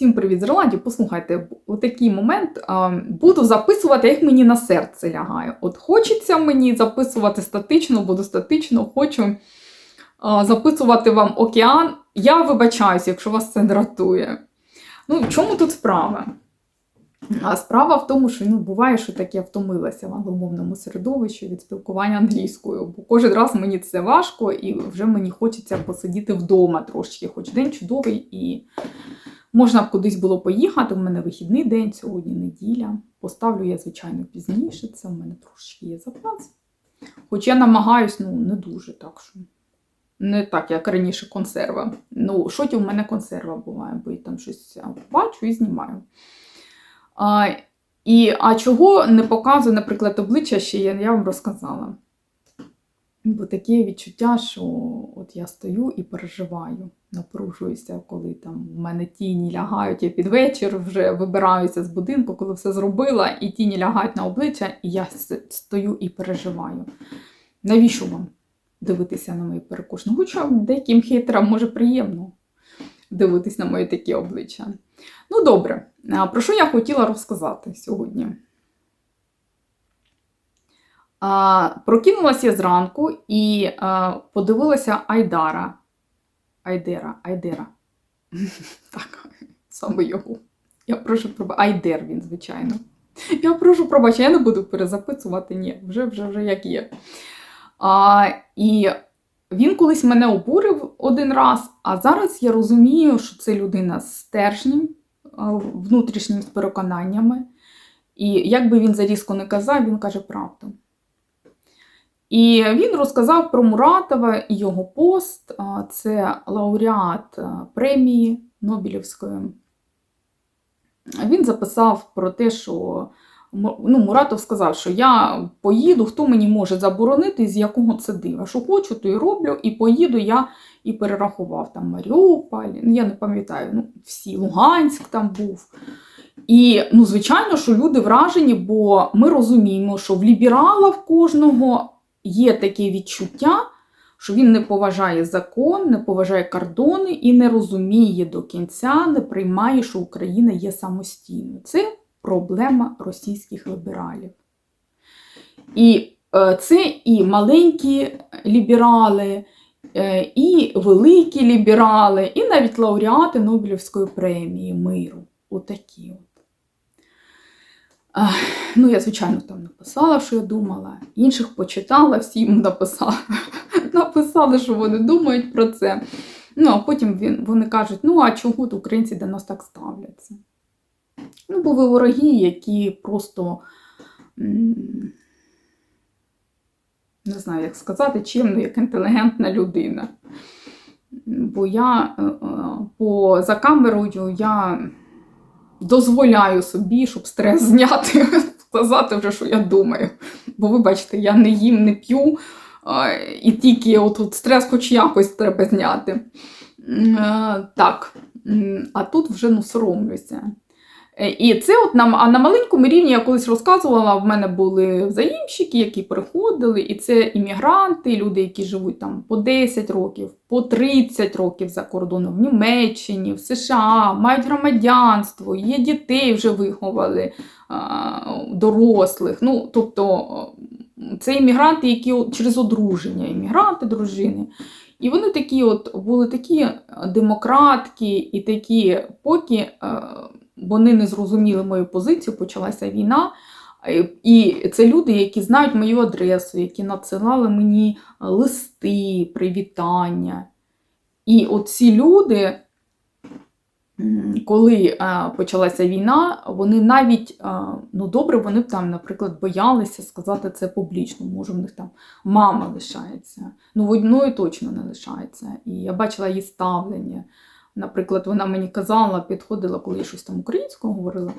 Всім привіт з Ірландії. Послухайте, у такий момент а, буду записувати, як мені на серце лягає. От хочеться мені записувати статично, буду статично, хочу а, записувати вам океан. Я вибачаюсь, якщо вас це дратує. Ну, в чому тут справа? А справа в тому, що ну, буває, що так я втомилася в англомовному середовищі від спілкування англійською, бо кожен раз мені це важко, і вже мені хочеться посидіти вдома трошки, хоч день чудовий, і можна б кудись було поїхати. У мене вихідний день, сьогодні неділя. Поставлю я, звичайно, пізніше, це в мене трошки є запас. Хоч я намагаюсь, ну, не дуже так що. Не так, як раніше консерва. Ну, шоті у мене консерва буває, бо я там щось бачу і знімаю. А, і, а чого не показую, наприклад, обличчя ще я, я вам розказала. Бо таке відчуття, що от я стою і переживаю, напружуюся, коли там в мене тіні лягають, я під вечір вже вибираюся з будинку, коли все зробила, і тіні лягають на обличчя, і я стою і переживаю. Навіщо вам дивитися на мої перекошення? Хоча деяким хейтерам може приємно дивитись на мої такі обличчя. Ну, добре, про що я хотіла розказати сьогодні? А, Прокинулася я зранку і а, подивилася Айдара. Айдера, Айдера. Так, саме його. Я прошу пробачення. Айдер він, звичайно. Я прошу пробачення, я не буду перезаписувати, ні, вже вже вже як є. А, і він колись мене обурив один раз, а зараз я розумію, що це людина з стержнем, а, внутрішніми переконаннями. І як би він зарізко не казав, він каже правду. І він розказав про Муратова і його пост. Це лауреат премії Нобелівської. Він записав про те, що ну, Муратов сказав, що я поїду, хто мені може заборонити, з якого це дива. Що хочу, то і роблю, і поїду я і перерахував там Маріуполь, ну, я не пам'ятаю, ну, всі, Луганськ там був. І, ну, звичайно, що люди вражені, бо ми розуміємо, що в ліберала кожного є таке відчуття, що він не поважає закон, не поважає кордони і не розуміє до кінця, не приймає, що Україна є самостійною. Це проблема російських лібералів. І е, це і маленькі ліберали, е, і великі ліберали, і навіть лауреати Нобелівської премії миру. Отакі от. Ну, я, звичайно, там написала, що я думала, інших почитала, всім написала, написали, що вони думають про це. Ну, а потім він, вони кажуть, ну а чого от українці до нас так ставляться? Ну, бо ви вороги, які просто не знаю, як сказати, чимно, як інтелігентна людина. Бо я е, е, по, за камерою я дозволяю собі, щоб стрес зняти, сказати вже, що я думаю. Бо ви бачите, я не їм, не п'ю, і тільки от, стрес хоч якось треба зняти. Е, Так, а тут вже ну, соромлюся. Е, І це от на, а на маленькому рівні я колись розказувала, в мене були взаємщики, які приходили, і це іммігранти, люди, які живуть там по 10 років, по 30 років за кордоном, в Німеччині, в США, мають громадянство, є дітей вже виховали дорослих. Ну, тобто це іммігранти, які через одруження, іммігранти, дружини. І вони такі от були такі демократки і такі, поки е, вони не зрозуміли мою позицію, почалася війна. Е, І це люди, які знають мою адресу, які надсилали мені листи, привітання. І от ці люди, коли е, почалася війна, вони навіть, е, ну добре, вони там, наприклад, боялися сказати це публічно. Може, в них там мама лишається. Ну, в одної точно не лишається. І я бачила її ставлення. Наприклад, вона мені казала, підходила, коли я щось там українською говорила,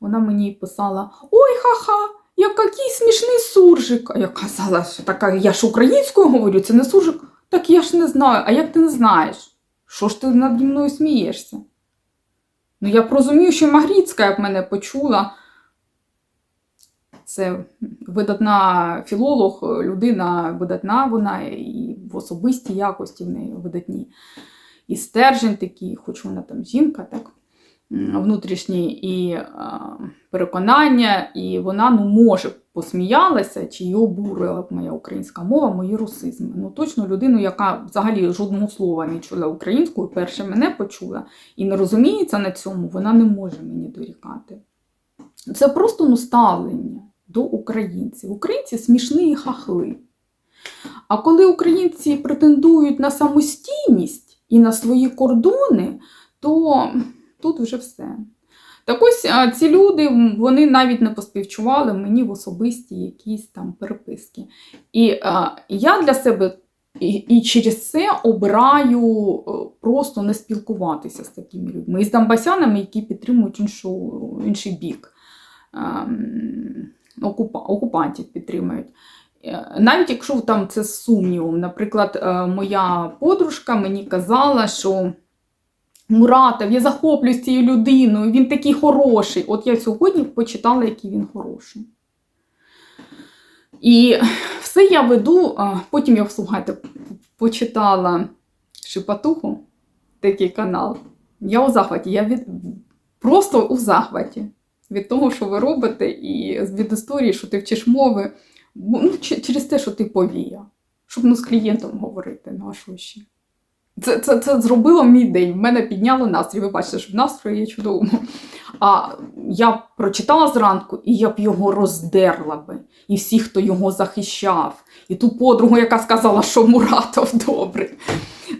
вона мені писала: Ой, ха-ха, який смішний суржик. А я казала, що така, я ж українською говорю, це не суржик. Так я ж не знаю. А як ти не знаєш? Що ж ти наді мною смієшся? Ну, я розумію, що Магріцька б мене почула. Це видатна філолог, людина видатна, вона і в особистій якості в неї видатні. І стержень такий, хоч вона там жінка, так. внутрішні і е, переконання, і вона ну, може посміялася, чи її обурила моя українська мова, мої русизми. Ну, точно людину, яка взагалі жодного слова не чула українською, перше мене почула і не розуміється на цьому, вона не може мені дорікати. Це просто ну, ставлення до українців. Українці смішні і хахли. А коли українці претендують на самостійність і на свої кордони, то тут вже все. Так ось ці люди вони навіть не поспівчували мені в особисті якісь там переписки. І а, я для себе і, і через це обираю е, просто не спілкуватися з такими людьми. І з дамбасянами, які підтримують іншу, інший бік. Ем, окупа, окупантів підтримують. Е, Навіть якщо там це з сумнівом, наприклад, е, моя подружка мені казала, що Муратов, я захоплююсь цією людиною, він такий хороший. От я сьогодні почитала, який він хороший. І все я веду, потім я слухайте, почитала Шипатуху, такий канал. Я у захваті, я від... просто у захваті від того, що ви робите, і від історії, що ти вчиш мови, ну, через те, що ти повія, щоб ну, з клієнтом говорити, ну а що ще? Це, це, це зробило мій день. В мене підняло настрій. Ви бачите, що в настрої є чудово. А я прочитала зранку, і я б його роздерла би. І всіх, хто його захищав. І ту подругу, яка сказала, що Муратов добрий.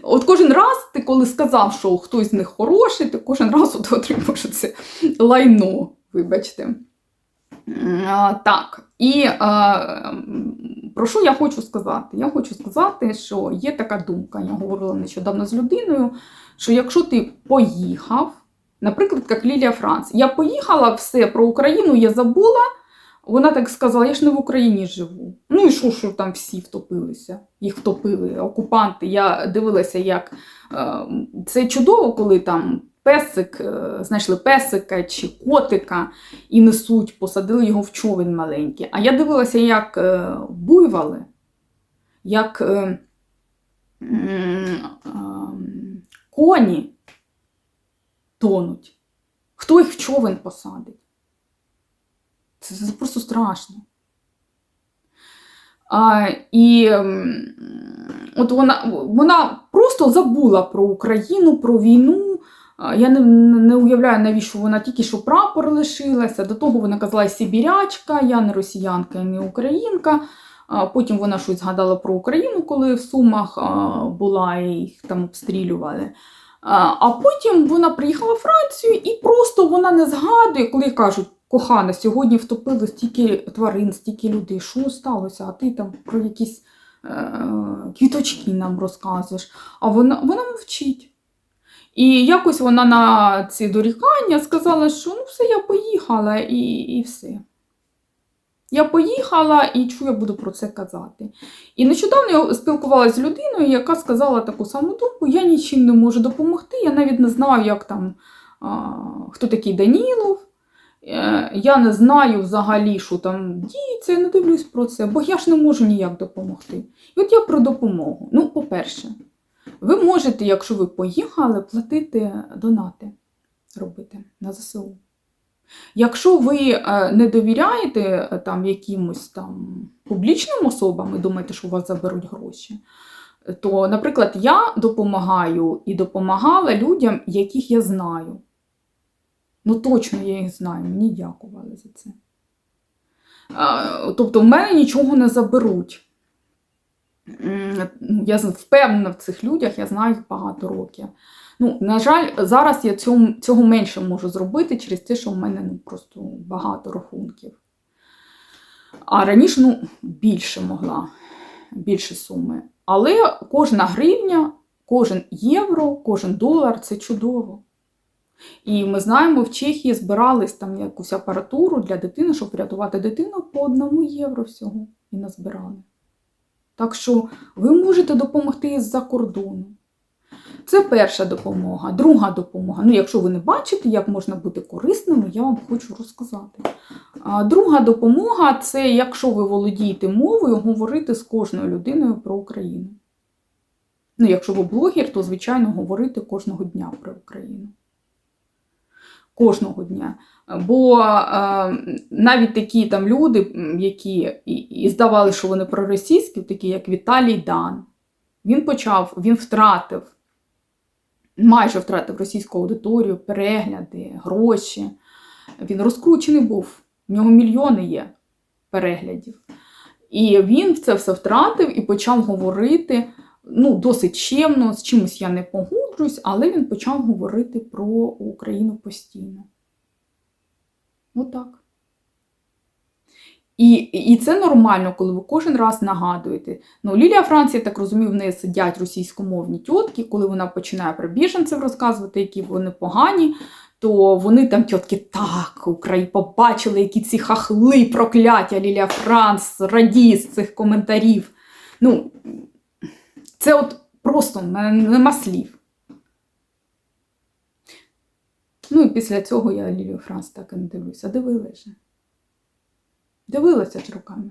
От кожен раз, ти коли сказав, що хтось з них хороший, ти кожен раз от отримуєш це лайно, вибачте. Так, і м, про що я хочу сказати? Я хочу сказати, що є така думка, я говорила нещодавно з людиною, що якщо ти поїхав, наприклад, як Лілія Франц, я поїхала все про Україну, я забула. Вона так сказала: я ж не в Україні живу. Ну і що, що там всі втопилися? Їх втопили, окупанти. Я дивилася, як е, це чудово, коли там песик, е, знайшли песика чи котика і несуть, посадили його в човен маленький. А я дивилася, як е, буйвали, як е, коні тонуть. Хто їх в човен посадить? Це, просто страшно. А, і от вона, вона просто забула про Україну, про війну. Я не, не уявляю, навіщо вона тільки що прапор лишилася. До того вона казала «Я сибірячка, я не росіянка і не українка. Потім вона щось згадала про Україну, коли в Сумах була і їх там обстрілювали. А а потім вона приїхала в Францію і просто вона не згадує, коли кажуть, кохана, сьогодні втопили стільки тварин, стільки людей. Що сталося? А ти там про якісь е- квіточки нам розказуєш. А вона, вона мовчить. І якось вона на ці дорікання сказала, що ну все, я поїхала і, і все. Я поїхала і чую, я буду про це казати. І нещодавно я спілкувалася з людиною, яка сказала таку саму думку: я нічим не можу допомогти. Я навіть не знаю, як там, а, хто такий Данілов. Е, Я не знаю взагалі, що там діється, я не дивлюсь про це, бо я ж не можу ніяк допомогти. І от я про допомогу. Ну, по-перше, ви можете, якщо ви поїхали, платити донати робити на ЗСУ. Якщо ви е, не довіряєте е, там якимось там публічним особам і думаєте, що у вас заберуть гроші, то, наприклад, я допомагаю і допомагала людям, яких я знаю. Ну, точно я їх знаю, мені дякували за це. Е, Тобто, в мене нічого не заберуть. Я впевнена в цих людях, я знаю їх багато років. Ну, на жаль, зараз я цьому, цього менше можу зробити через те, що в мене ну, просто багато рахунків. А раніше ну, більше могла, більше суми. Але кожна гривня, кожен євро, кожен долар це чудово. І ми знаємо, в Чехії збирались там якусь апаратуру для дитини, щоб врятувати дитину по одному євро всього і назбирали. Так що ви можете допомогти із-за кордону. Це перша допомога. Друга допомога. Ну, якщо ви не бачите, як можна бути корисним, я вам хочу розказати. Друга допомога це якщо ви володієте мовою, говорити з кожною людиною про Україну. Ну, якщо ви блогер, то, звичайно, говорити кожного дня про Україну. Кожного дня. Бо е, навіть такі там люди, які і, і здавали, що вони проросійські, такі як Віталій Дан, він почав, він втратив, майже втратив російську аудиторію, перегляди, гроші. Він розкручений був, в нього мільйони є переглядів. І він це все втратив і почав говорити ну, досить чемно, з чимось я не погоджуюсь, але він почав говорити про Україну постійно. Отак. І, і це нормально, коли ви кожен раз нагадуєте. Ну, Лілія Франція, так розумію, в неї сидять російськомовні тітки, коли вона починає про біженців розказувати, які вони погані, то вони там тітки так, Україні побачили, які ці хахли прокляття Лілія Франц радіє з цих коментарів. Ну, це от просто нема слів. Ну і після цього я Лілію Франц так і не дивлюся. Дивилася. Дивилася ж руками.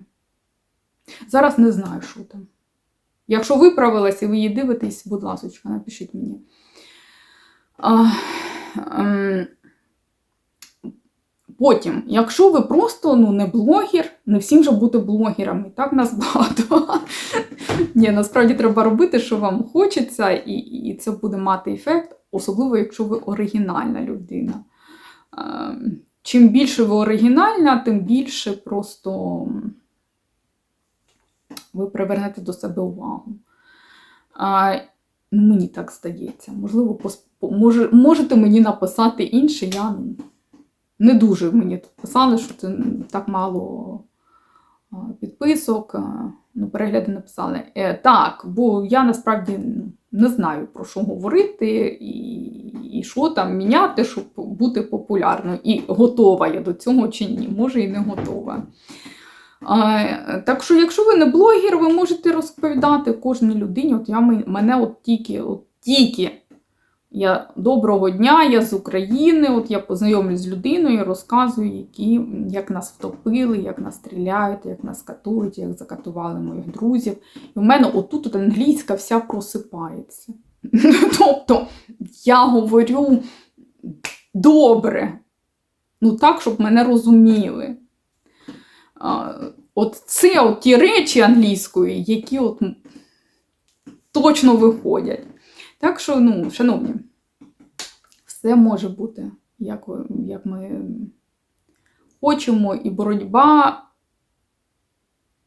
Зараз не знаю, що там. Якщо виправилась і ви її дивитесь, будь ласка, напишіть мені. А, ем, Потім, якщо ви просто ну, не блогер, не всім же бути блогерами, так нас багато. Ні, насправді треба робити, що вам хочеться, і, і це буде мати ефект, особливо, якщо ви оригінальна людина. Ем, Чим більше ви оригінальна, тим більше просто ви привернете до себе увагу. Ну, Мені так здається. Можливо, пос- може, можете мені написати інше, я ну, не дуже мені писали, що це так мало підписок, ну, перегляди написали. Е, так, бо я насправді не знаю про що говорити і, і що там міняти, щоб бути популярною. І готова я до цього чи ні, може і не готова. А, так що, якщо ви не блогер, ви можете розповідати кожній людині. От я мене от тільки, от тільки я доброго дня, я з України. От я познайомлюсь з людиною, розказую, які, як нас втопили, як нас стріляють, як нас катують, як закатували моїх друзів. І в мене отут от англійська вся просипається. Тобто я говорю добре, ну так, щоб мене розуміли. От це от ті речі англійської, які от точно виходять. Так що, ну, шановні, все може бути, як, як ми хочемо, і боротьба,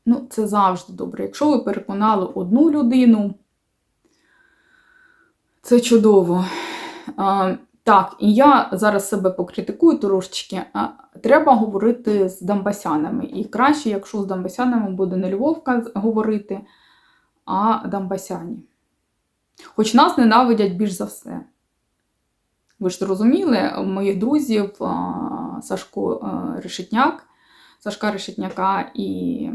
ну, це завжди добре. Якщо ви переконали одну людину, це чудово. А, так, і я зараз себе покритикую трошечки. А, треба говорити з дамбасянами. І краще, якщо з дамбасянами буде не Львовка говорити, а дамбасяні. Хоч нас ненавидять більш за все. Ви ж зрозуміли, моїх друзів Сашко Решетняк, Сашка Решетняка і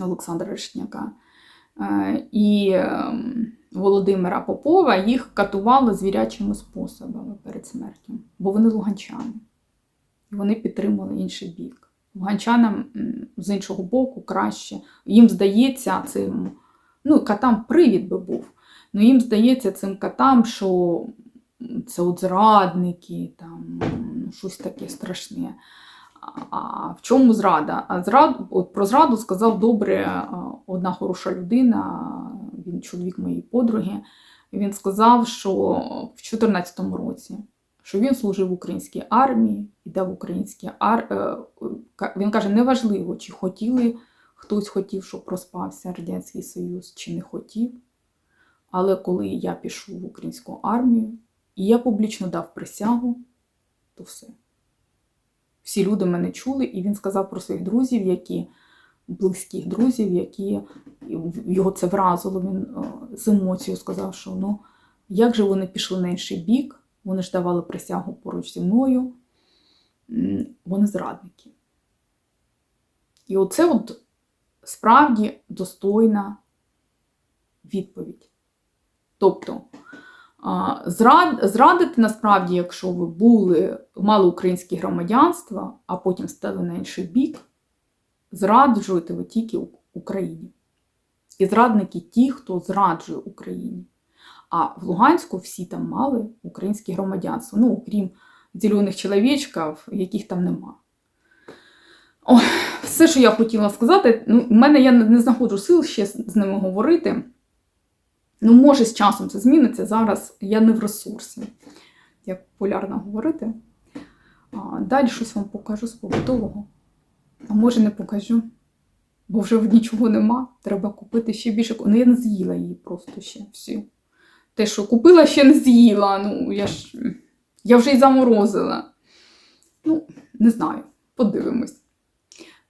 Олександра Решетняка і ем, Володимира Попова їх катували звірячими способами перед смертю, бо вони луганчани. І вони підтримали інший бік. Луганчанам з іншого боку краще. Їм здається, цим, ну, катам привід би був. Ну, їм здається цим катам, що це от зрадники, там, щось таке страшне. А- в чому зрада? А зрад, от про зраду сказав добре одна хороша людина, він чоловік моєї подруги. Він сказав, що в 2014 році, що він служив в українській армії, іде в українській армії. Він каже, неважливо, чи хотіли, хтось хотів, щоб розпався Радянський Союз, чи не хотів. Але коли я пішов в українську армію, і я публічно дав присягу, то все. Всі люди мене чули, і він сказав про своїх друзів, які близьких друзів, які його це вразило. Він е, з емоцією сказав, що ну, як же вони пішли на інший бік, вони ж давали присягу поруч зі мною, вони зрадники. І оце от справді достойна відповідь. Тобто, зрадити насправді, якщо ви були, мали українське громадянство, а потім стали на інший бік, зраджуєте ви тільки Україні. І зрадники ті, хто зраджує Україні. А в Луганську всі там мали українське громадянство. Ну, окрім зелених чоловічків, яких там нема. Ой, все, що я хотіла сказати, ну, в мене я не, знаходжу сил ще з ними говорити. Ну, може, з часом це зміниться. Зараз я не в ресурсі, як популярно говорити. А, далі щось вам покажу з побутового. А може не покажу, бо вже нічого нема. Треба купити ще більше. Ну, я не з'їла її просто ще всю. Те, що купила, ще не з'їла. Ну, я ж я вже й заморозила. Ну, не знаю, подивимось.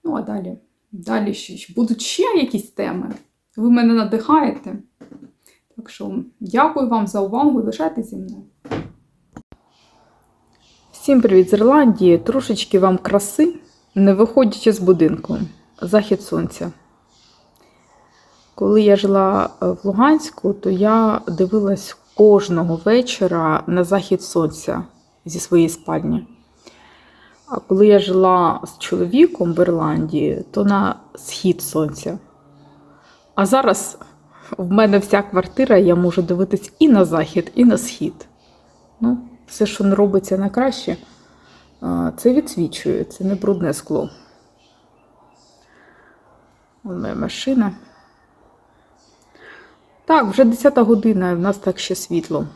Ну, а далі, далі ще, будуть ще якісь теми. Ви мене надихаєте. Так дякую вам за увагу і зі мною. Всім привіт з Ірландії. Трошечки вам краси, не виходячи з будинку. Захід сонця. Коли я жила е, в Луганську, то я дивилась кожного вечора на захід сонця зі своєї спальні. А коли я жила з чоловіком в Ірландії, то на схід сонця. А зараз в мене вся квартира, я можу дивитись і на захід, і на схід. Ну, все, що не робиться на краще, це відсвічує, це не брудне скло. Ось моя машина. Так, вже 10 година, і в нас так ще світло.